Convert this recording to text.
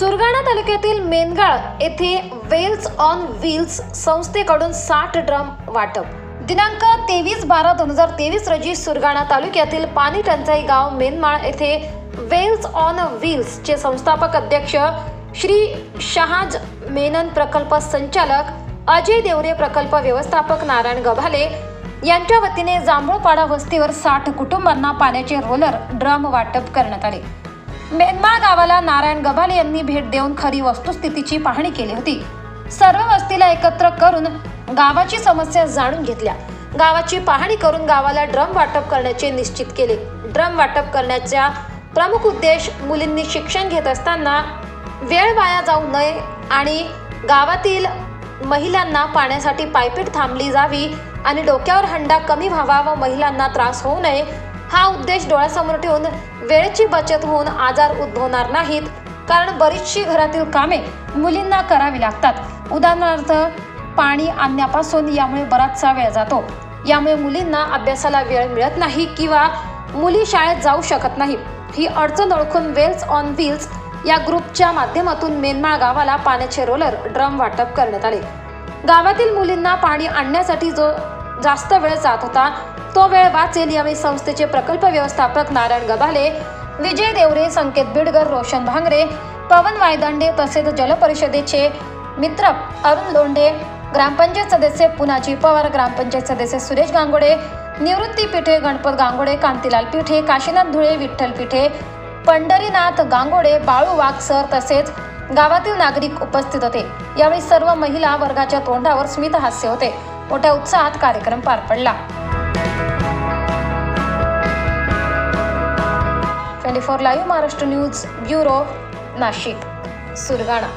सुरगाणा तालुक्यातील मेनगाळ येथे Wales on wheels संस्थेकडून साठ ड्रम वाटप. दिनांक तेवीस बारा दोन हजार तेवीस रोजी सुरगाणा तालुक्यातील पाणी टंचाई गाव मेनमाळ येथे वेल्स ऑन व्हील्स चे संस्थापक अध्यक्ष श्री शहाज मेनन प्रकल्प संचालक अजय देवरे प्रकल्प व्यवस्थापक नारायण गभाले यांच्या वतीने जांभूळपाडा वस्तीवर साठ कुटुंबांना पाण्याचे रोलर ड्रम वाटप करण्यात आले. मेनमाळ गावाला नारायण गबाले यांनी भेट देऊन खरी वस्तुस्थितीची पाहणी केली होती. सर्व वस्तीला एकत्र करून गावाची समस्या जाणून घेतल्या. गावाची पाहणी करून गावाला ड्रम वाटप करण्याचे निश्चित केले. ड्रम वाटप करण्याचा प्रमुख उद्देश मुलींनी शिक्षण घेत असताना वेळ वाया जाऊ नये आणि गावातील महिलांना पाण्यासाठी पायपीट थांबली जावी आणि डोक्यावर हंडा कमी व्हावा व महिलांना त्रास होऊ नये हा उद्देश डोळ्यासमोर ठेवून वेळेची बचत होऊन आजार उद्भवणार नाहीत. कारण बरीचशी घरातील कामे मुलींना करावी लागतात. उदाहरणार्थ पाणी आणण्यापासून यामुळे बराचसा वेळ जातो. यामुळे मुलींना अभ्यासाला वेळ मिळत नाही किंवा मुली शाळेत जाऊ शकत नाही. ही अडचण ओळखून वेल्स ऑन व्हील्स या ग्रुपच्या माध्यमातून मेनमाळ गावाला पाण्याचे रोलर ड्रम वाटप करण्यात आले. गावातील मुलींना पाणी आणण्यासाठी जो जास्त वेळ जात होता तो वेळ वाचेल यावेळी संस्थेचे प्रकल्प व्यवस्थापक नारायण गभाले विजय देवरे संकेत बिडगर रोशन भांगरे पवन वायदांडे तसेच जलपरिषदेचे मित्र अरुण लोंढे ग्रामपंचायत सदस्य पुनाजी पवार ग्रामपंचायत सदस्य सुरेश गांगोडे निवृत्ती पिठे गणपत गांगोडे कांतीलाल पिठे काशीनाथ धुळे विठ्ठल पिठे पंढरीनाथ गांगोडे बाळू वाघ सर तसेच गावातील नागरिक उपस्थित होते. यावेळी सर्व महिला वर्गाच्या तोंडावर स्मित हास्य होते. मोठ्या उत्साहात कार्यक्रम पार पडला. Twenty four live Maharashtra news bureau Nashik Surgana.